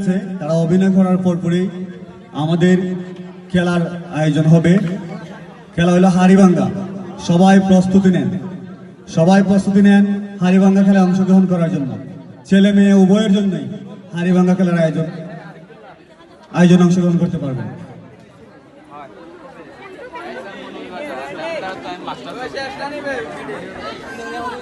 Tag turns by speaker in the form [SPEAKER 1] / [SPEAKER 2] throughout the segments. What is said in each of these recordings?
[SPEAKER 1] আছে। তারা অভিনয় করার পরপরই আমাদের খেলার আয়োজন হবে। খেলা হলো হাড়িভাঙ্গা। সবাই প্রস্তুতি নেন। সবাই প্রস্তুতি নেন হাড়িভাঙ্গা খেলায় অংশগ্রহণ করার জন্য। ছেলে মেয়ে উভয়ের জন্যই হাড়িভাঙ্গা খেলার আয়োজন আয়োজন অংশগ্রহণ করতে পারবেন।
[SPEAKER 2] এমন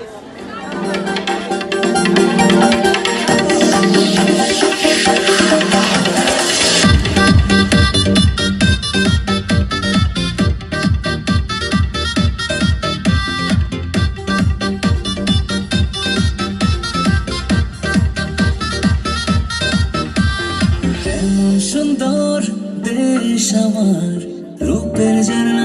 [SPEAKER 2] রূপের জানাই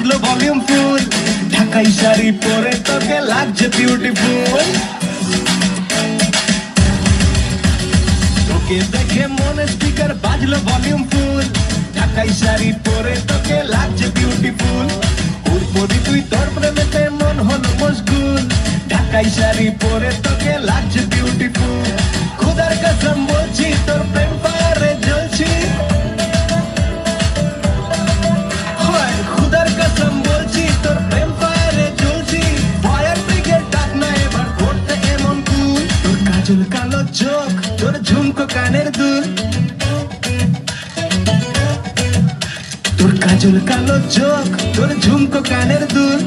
[SPEAKER 2] বাজলো ভলিউম ফুল ঢাকাই শাড়ি পরে তোকে লাগছে বিউটিফুল তোকে দেখে মনে স্পিকার বাজলো ভলিউম ফুল ঢাকাই শাড়ি পরে তোকে লাগছে বিউটিফুল উর্পরি তুই তোর প্রেমেতে মন হলো মশগুল। ঢাকাই শাড়ি পরে তোকে লাগছে বিউটিফুল চোখ, তোর ঝুমকো কানের দুল। তোর কাজল কালো চোখ, তোর ঝুমকো কানের দুল।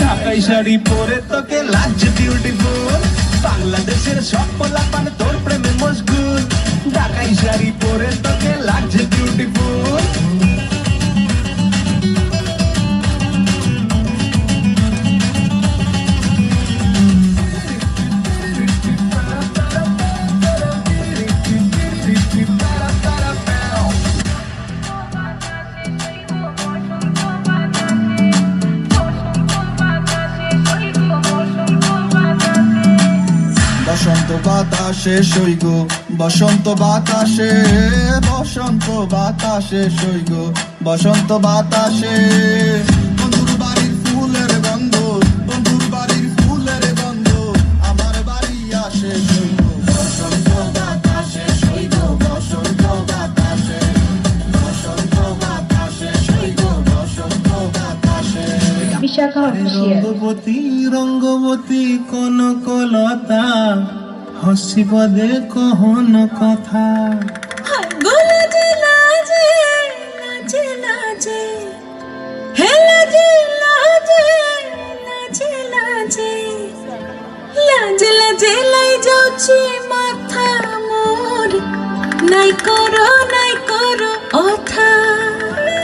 [SPEAKER 2] ঢাকাই শাড়ি পরে তোকে লাগছে বিউটিফুল বাংলাদেশের সব পোলাপান
[SPEAKER 3] বাতাসে সৈগ বসন্ত বাতাসে বসন্ত বাতাসে সৈগ বসন্ত বাতাসে। বন্ধুর বাড়ির ফুলের গন্ধ বন্ধুর বাড়ির ফুলের গন্ধ আমার বাড়ি আসে সৈগ বসন্ত বাতাসে সৈগ বসন্ত বাতাসে। বসন্ত বাতাসে সৈগ বসন্ত বাতাসে।
[SPEAKER 4] বিশাখা
[SPEAKER 5] রঙ্গবতী রঙ্গবতী কোন কলতা হসিব দে কহন কথা।
[SPEAKER 6] লাজে লাজে লাজে। লাজে হে লাজে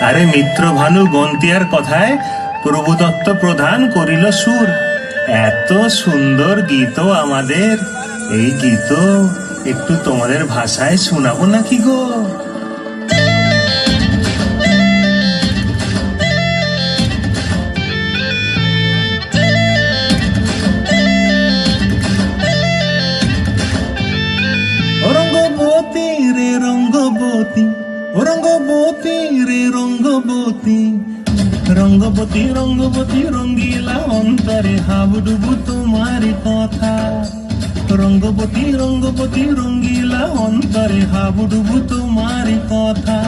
[SPEAKER 5] আরে মিত্র ভানু গন্তিয়ার কথায় প্রভুদত্ত প্রধান করিল সুর। এত সুন্দর গীত আমাদের। এই গীত একটু তোমাদের ভাষায় শোনাবো নাকি গো? রঙ্গবতী রে রঙ্গবতী রঙ্গবতী রে রঙ্গবতী রঙ্গবতী রঙ্গবতী রঙ্গিলা অন্তরে হাবুডুবু তোমার কথা। রঙ্গপতি রঙ্গপতি রঙ্গিলা অন্তরে হাবুডুবু তোমার কথা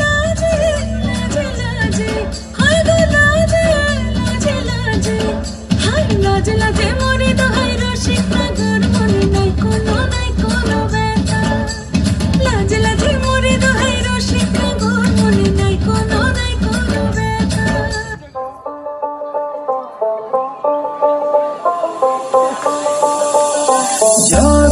[SPEAKER 6] লাজে লাজে লাজে লাজে লাজে
[SPEAKER 7] 假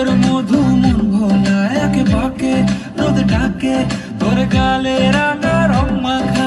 [SPEAKER 7] গোলাপের মধু মন ভোলা এক বাকে রোদ ডাকে। তোর গালে রাঙা রং মাখা